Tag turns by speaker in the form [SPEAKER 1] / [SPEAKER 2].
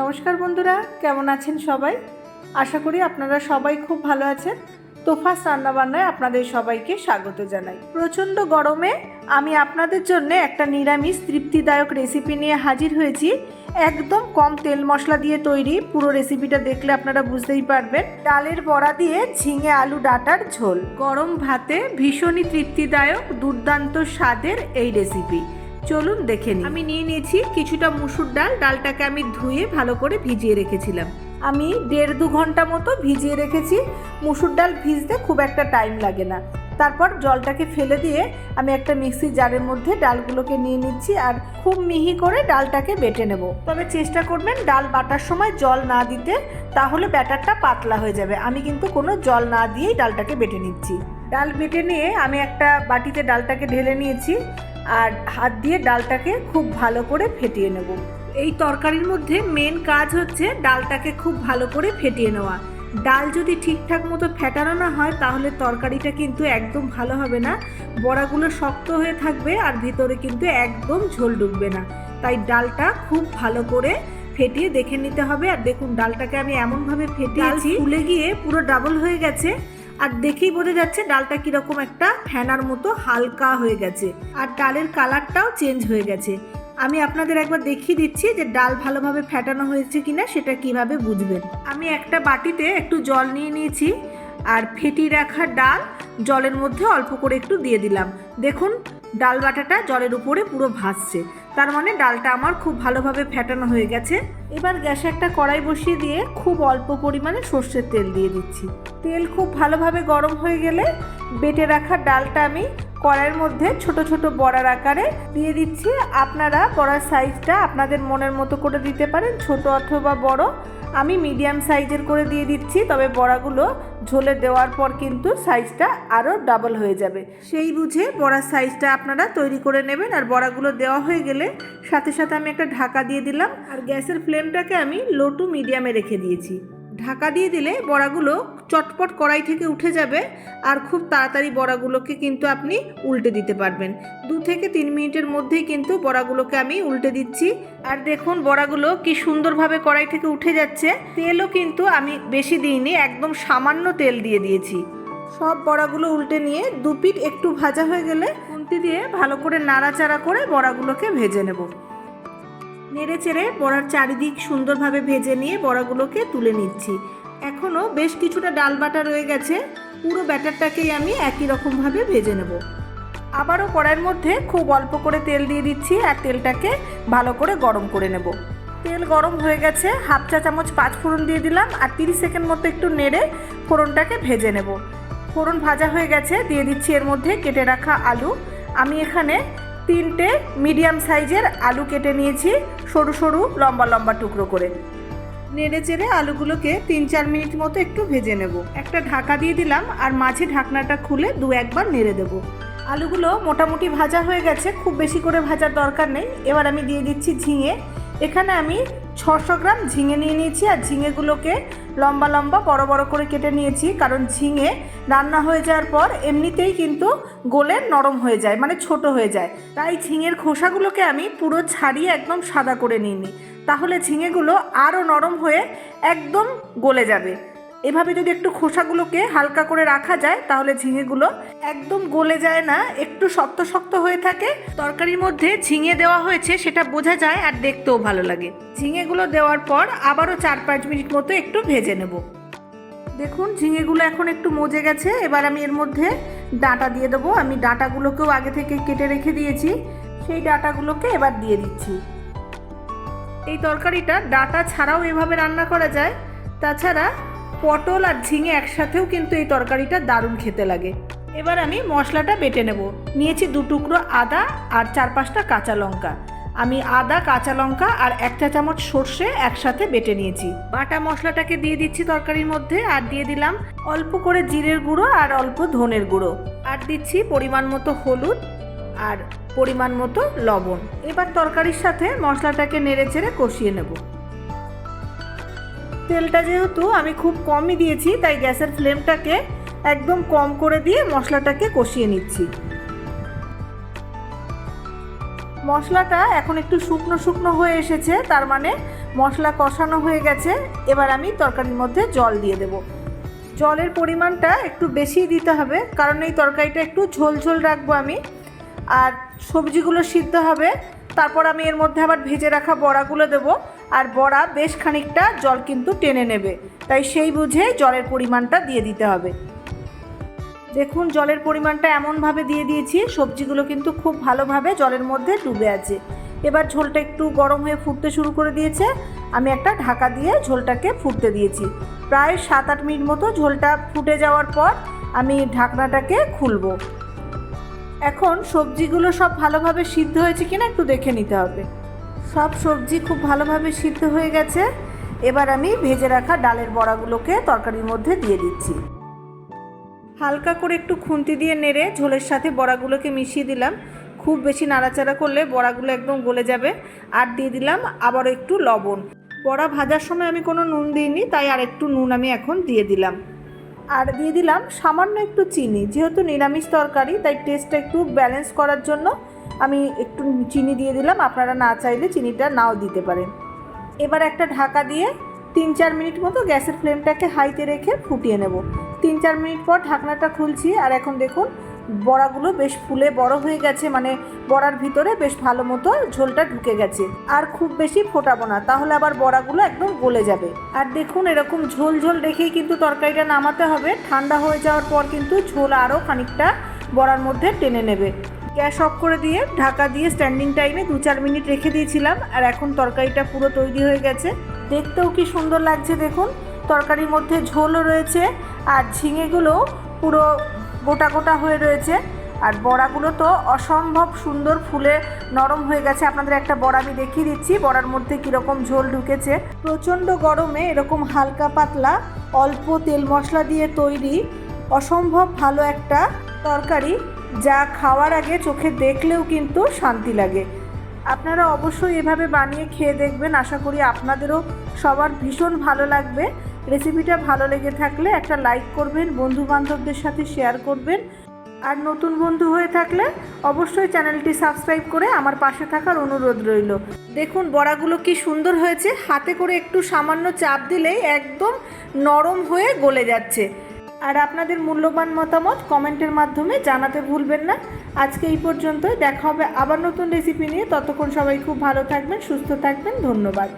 [SPEAKER 1] নমস্কার বন্ধুরা, কেমন আছেন সবাই? আশা করি আপনারা সবাই খুব ভালো আছেন। তোফাস রান্নাবান্নায় আপনাদের সবাইকে স্বাগত জানাই। প্রচণ্ড গরমে আমি আপনাদের জন্য একটা নিরামিষ তৃপ্তিদায়ক রেসিপি নিয়ে হাজির হয়েছি। একদম কম তেল মশলা দিয়ে তৈরি পুরো রেসিপিটা দেখলে আপনারা বুঝতেই পারবেন। ডালের বড়া দিয়ে ঝিঙে আলু ডাটার ঝোল। গরম ভাতে ভীষণই তৃপ্তিদায়ক, দুর্দান্ত স্বাদের এই রেসিপি চলুন দেখে নিই। আমি নিয়ে নিয়েছি কিছুটা মুসুর ডাল, ডালটাকে আমি ধুয়ে ভালো করে ভিজিয়ে রেখেছিলাম। আমি দেড় দু ঘণ্টা মতো ভিজিয়ে রেখেছি। মুসুর ডাল ভিজতে খুব একটা টাইম লাগে না। তারপর জলটাকে ফেলে দিয়ে আমি একটা মিক্সি জারের মধ্যে ডালগুলোকে নিয়ে নিচ্ছি আর খুব মিহি করে ডালটাকে বেটে নেব। তবে চেষ্টা করবেন ডাল বাটার সময় জল না দিতে, তাহলে ব্যাটারটা পাতলা হয়ে যাবে। আমি কিন্তু কোনো জল না দিয়েই ডালটাকে বেটে নিচ্ছি। ডাল বেটে নিয়ে আমি একটা বাটিতে ডালটাকে ঢেলে নিয়েছি। আর হাত দিয়ে ডালটাকে খুব ভালো করে ফেটিয়ে নেব। এই তরকারির মধ্যে মেন কাজ হচ্ছে ডালটাকে খুব ভালো করে ফেটিয়ে নেওয়া। ডাল যদি ঠিকঠাক মতো ফেটানো না হয়, তাহলে তরকারিটা কিন্তু একদম ভালো হবে না। বড়াগুলো শক্ত হয়ে থাকবে আর ভিতরে কিন্তু একদম ঝোল ডুববে না। তাই ডালটা খুব ভালো করে ফেটিয়ে দেখে নিতে হবে। আর দেখুন, ডালটাকে আমি এমনভাবে ফেটিয়েছি ফুলে গিয়ে পুরো ডাবল হয়ে গেছে। আর দেখেই বোঝা যাচ্ছে ডালটা কীরকম একটা ফ্যানার মতো হালকা হয়ে গেছে। আর ডালের কালারটাও চেঞ্জ হয়ে গেছে। আমি আপনাদের একবার দেখিয়ে দিচ্ছি যে ডাল ভালোভাবে ফ্যাটানো হয়েছে কিনা, সেটা কীভাবে বুঝবেন। আমি একটা বাটিতে একটু জল নিয়ে নিয়েছি, আর ফেটিয়ে রাখা ডাল জলের মধ্যে অল্প করে একটু দিয়ে দিলাম। দেখুন ডাল বাটাটা জলের উপরে পুরো ভাসছে তার মানে ডালটা আমার খুব ভালোভাবে ফেটানো হয়ে গেছে। এবার গ্যাসে একটা কড়াই বসিয়ে দিয়ে খুব অল্প পরিমাণে সর্ষের তেল দিয়ে দিচ্ছি। তেল খুব ভালোভাবে গরম হয়ে গেলে বেটে রাখা ডালটা আমি কড়াইয়ের মধ্যে ছোট ছোট বড়ার আকারে দিয়ে দিচ্ছি। আপনারা বড়ার সাইজটা আপনাদের মনের মতো করে দিতে পারেন, ছোট অথবা বড়। আমি মিডিয়াম সাইজের করে দিয়ে দিচ্ছি, তবে বড়াগুলো ঝোলে দেওয়ার পর কিন্তু সাইজটা আরও ডাবল হয়ে যাবে। সেই বুঝে বড়ার সাইজটা আপনারা তৈরি করে নেবেন আর বড়াগুলো দেওয়া হয়ে গেলে সাথে সাথে আমি একটা ঢাকা দিয়ে দিলাম আর গ্যাসের ফ্লেমটাকে আমি লো টু মিডিয়ামে রেখে দিয়েছি। ঢাকা দিয়ে দিলে বড়াগুলো চটপট কড়াই থেকে উঠে যাবে আর খুব তাড়াতাড়ি বড়াগুলোকে কিন্তু আপনি উল্টে দিতে পারবেন। দু থেকে তিন মিনিটের মধ্যেই কিন্তু বড়াগুলোকে আমি উল্টে দিচ্ছি। আর দেখুন বড়াগুলো কি সুন্দরভাবে কড়াই থেকে উঠে যাচ্ছে। তেলও কিন্তু আমি বেশি দিইনি, একদম সামান্য তেল দিয়ে দিয়েছি। সব বড়াগুলো উল্টে নিয়ে দু পিঠ একটু ভাজা হয়ে গেলে খুন্তি দিয়ে ভালো করে নাড়াচাড়া করে বড়াগুলোকে ভেজে নেব। নেড়ে চেড়ে বড়ার চারিদিক সুন্দরভাবে ভেজে নিয়ে বড়াগুলোকে তুলে নিচ্ছি। এখনও বেশ কিছুটা ডাল বাটা রয়ে গেছে। পুরো ব্যাটারটাকেই আমি একই রকমভাবে ভেজে নেব। আবারও কড়াইয়ের মধ্যে খুব অল্প করে তেল দিয়ে দিচ্ছি আর তেলটাকে ভালো করে গরম করে নেব। তেল গরম হয়ে গেছে, হাফ চা চামচ পাঁচ ফোড়ন দিয়ে দিলাম আর তিরিশ সেকেন্ড মতো একটু নেড়ে ফোড়নটাকে ভেজে নেব। ফোড়ন ভাজা হয়ে গেছে, দিয়ে দিচ্ছি এর মধ্যে কেটে রাখা আলু। আমি এখানে তিনটে মিডিয়াম সাইজের আলু কেটে নিয়েছি, সরু সরু, লম্বা লম্বা টুকরো করে। নেড়ে চেড়ে আলুগুলোকে তিন চার মিনিট মতো একটু ভেজে নেব। একটা ঢাকা দিয়ে দিলাম আর মাঝে ঢাকনাটা খুলে দু একবার নেড়ে দেব। আলুগুলো মোটামুটি ভাজা হয়ে গেছে, খুব বেশি করে ভাজার দরকার নেই। এবার আমি দিয়ে দিচ্ছি ঝিঙে। এখানে আমি ছশো গ্রাম ঝিঙে নিয়ে নিয়েছি আর ঝিঙেগুলোকে লম্বা লম্বা বড় বড় করে কেটে নিয়েছি, কারণ ঝিঙে রান্না হয়ে যাওয়ার পর এমনিতেই কিন্তু গোলে নরম হয়ে যায় মানে ছোট হয়ে যায়। তাই ঝিঙের খোসাগুলোকে আমি পুরো ছাড়িয়ে একদম সাদা করে নিই তাহলে ঝিঙেগুলো আরও নরম হয়ে একদম গলে যাবে। এভাবে যদি একটু খোসাগুলোকে হালকা করে রাখা যায়, তাহলে ঝিঙেগুলো একদম গলে যায় না, একটু শক্ত শক্ত হয়ে থাকে। তরকারির মধ্যে ঝিঙে দেওয়া হয়েছে, সেটা বোঝা যায় আর দেখতেও ভালো লাগে। ঝিঙেগুলো দেওয়ার পর আবারও চার পাঁচ মিনিট মতো একটু ভেজে নেব। দেখুন, ঝিঙেগুলো এখন একটু মজে গেছে। এবার আমি এর মধ্যে ডাঁটা দিয়ে দেবো। আমি ডাঁটাগুলোকেও আগে থেকে কেটে রেখে দিয়েছি। সেই ডাঁটাগুলোকে এবার দিয়ে দিচ্ছি। এই তরকারিটা ডাটা ছাড়াও এভাবে রান্না করা যায়। তাছাড়া পটল আর ঝিঙে একসাথেও কিন্তু এই তরকারিটা দারুণ খেতে লাগে। এবার আমি মশলাটা বেটে নেব। নিয়েছি দু টুকরো আদা আর চার পাঁচটা কাঁচা লঙ্কা। আমি আদা, কাঁচা লঙ্কা আর এক চা চামচ সর্ষে একসাথে বেটে নিয়েছি। বাটা মশলাটাকে দিয়ে দিচ্ছি তরকারির মধ্যে আর দিয়ে দিলাম অল্প করে জিরের গুঁড়ো আর অল্প ধনের গুঁড়ো। আর দিচ্ছি পরিমাণ মতো হলুদ আর পরিমাণ মতো লবণ। এবার তরকারির সাথে মশলাটাকে নেড়ে চেড়ে কষিয়ে নেব। তেলটা যেহেতু আমি খুব কমই দিয়েছি, তাই গ্যাসের ফ্লেমটাকে একদম কম করে দিয়ে মশলাটাকে কষিয়ে নিচ্ছি। মশলাটা এখন একটু শুকনো শুকনো হয়ে এসেছে, তার মানে মশলা কষানো হয়ে গেছে। এবার আমি তরকারির মধ্যে জল দিয়ে দেব। জলের পরিমাণটা একটু বেশি দিতে হবে, কারণ এই তরকারিটা একটু ঝোল ঝোল রাখব আমি। আর সবজিগুলো সিদ্ধ হবে, তারপর আমি এর মধ্যে আবার ভেজে রাখা বড়াগুলো দেবো। আর বড়া বেশ খানিকটা জল কিন্তু টেনে নেবে। তাই সেই বুঝে জলের পরিমাণটা দিয়ে দিতে হবে। দেখুন, জলের পরিমাণটা এমনভাবে দিয়ে দিয়েছি, সবজিগুলো কিন্তু খুব ভালোভাবে জলের মধ্যে ডুবে আছে। এবার ঝোলটা একটু গরম হয়ে ফুটতে শুরু করে দিয়েছে। আমি একটা ঢাকা দিয়ে ঝোলটাকে ফুটতে দিয়েছি। প্রায় সাত আট মিনিট মতো ঝোলটা ফুটে যাওয়ার পর আমি ঢাকনাটাকে খুলবো। এখন সবজিগুলো সব ভালোভাবে সিদ্ধ হয়েছে কিনা একটু দেখে নিতে হবে। সব সবজি খুব ভালোভাবে সিদ্ধ হয়ে গেছে। এবার আমি ভেজে রাখা ডালের বড়াগুলোকে তরকারির মধ্যে দিয়ে দিচ্ছি। হালকা করে একটু খুন্তি দিয়ে নেড়ে ঝোলের সাথে বড়াগুলোকে মিশিয়ে দিলাম। খুব বেশি নাড়াচাড়া করলে বড়াগুলো একদম গলে যাবে। আর দিয়ে দিলাম আবার একটু লবণ। বড়া ভাজার সময় আমি কোনো নুন দিইনি, তাই আর একটু নুন আমি এখন দিয়ে দিলাম। আর দিয়ে দিলাম সামান্য একটু চিনি, যেহেতু নিরামিষ তরকারি, তাই টেস্টটা একটু ব্যালেন্স করার জন্য আমি একটু চিনি দিয়ে দিলাম, আপনারা না চাইলে চিনিটা নাও দিতে পারেন। এবার একটা ঢাকা দিয়ে তিন চার মিনিট মতো গ্যাসের ফ্লেমটাকে হাইতে রেখে ফুটিয়ে নেব। তিন চার মিনিট পর ঢাকনাটা খুলছি, আর এখন দেখুন, বড়াগুলো বেশ ফুলে বড় হয়ে গেছে মানে বড়ার ভিতরে বেশ ভালো মতো ঝোলটা ঢুকে গেছে। আর খুব বেশি ফোটাবো না, তাহলে আবার বড়াগুলো একদম গলে যাবে। আর দেখুন, এরকম ঝোল ঝোল রেখেই কিন্তু তরকারিটা নামাতে হবে। ঠান্ডা হয়ে যাওয়ার পর কিন্তু ঝোল আরও খানিকটা বড়ার মধ্যে টেনে নেবে। গ্যাস অফ করে দিয়ে ঢাকা দিয়ে স্ট্যান্ডিং টাইমে দু চার মিনিট রেখে দিয়েছিলাম, আর এখন তরকারিটা পুরো তৈরি হয়ে গেছে। দেখতেও কি সুন্দর লাগছে দেখুন। তরকারির মধ্যে ঝোলও রয়েছে, আর ঝিঙেগুলো পুরো গোটা গোটা হয়ে রয়েছে। আর বড়াগুলো তো অসম্ভব সুন্দর ফুলে নরম হয়ে গেছে। আপনাদের একটা বড়া আমি দেখিয়ে দিচ্ছি, বড়ার মধ্যে কীরকম ঝোল ঢুকেছে। প্রচণ্ড গরমে এরকম হালকা পাতলা অল্প তেল মশলা দিয়ে তৈরি অসম্ভব ভালো একটা তরকারি। যা খাওয়ার আগে চোখে দেখলেও কিন্তু শান্তি লাগে। আপনারা অবশ্যই এভাবে বানিয়ে খেয়ে দেখবেন। আশা করি আপনাদেরও সবার ভীষণ ভালো লাগবে। রেসিপিটা ভালো লেগে থাকলে একটা লাইক করবেন বন্ধু বান্ধবদের সাথে শেয়ার করবেন। আর নতুন বন্ধু হয়ে থাকলে অবশ্যই চ্যানেলটি সাবস্ক্রাইব করে আমার পাশে থাকার অনুরোধ রইল। দেখুন বড়াগুলো কি সুন্দর হয়েছে। হাতে করে একটু সামান্য চাপ দিলেই একদম নরম হয়ে গলে যাচ্ছে। আর আপনাদের মূল্যবান মতামত কমেন্টের মাধ্যমে জানাতে ভুলবেন না। আজকে এই পর্যন্তই। দেখা হবে আবার নতুন রেসিপি নিয়ে। ততক্ষণ সবাই খুব ভালো থাকবেন, সুস্থ থাকবেন। ধন্যবাদ।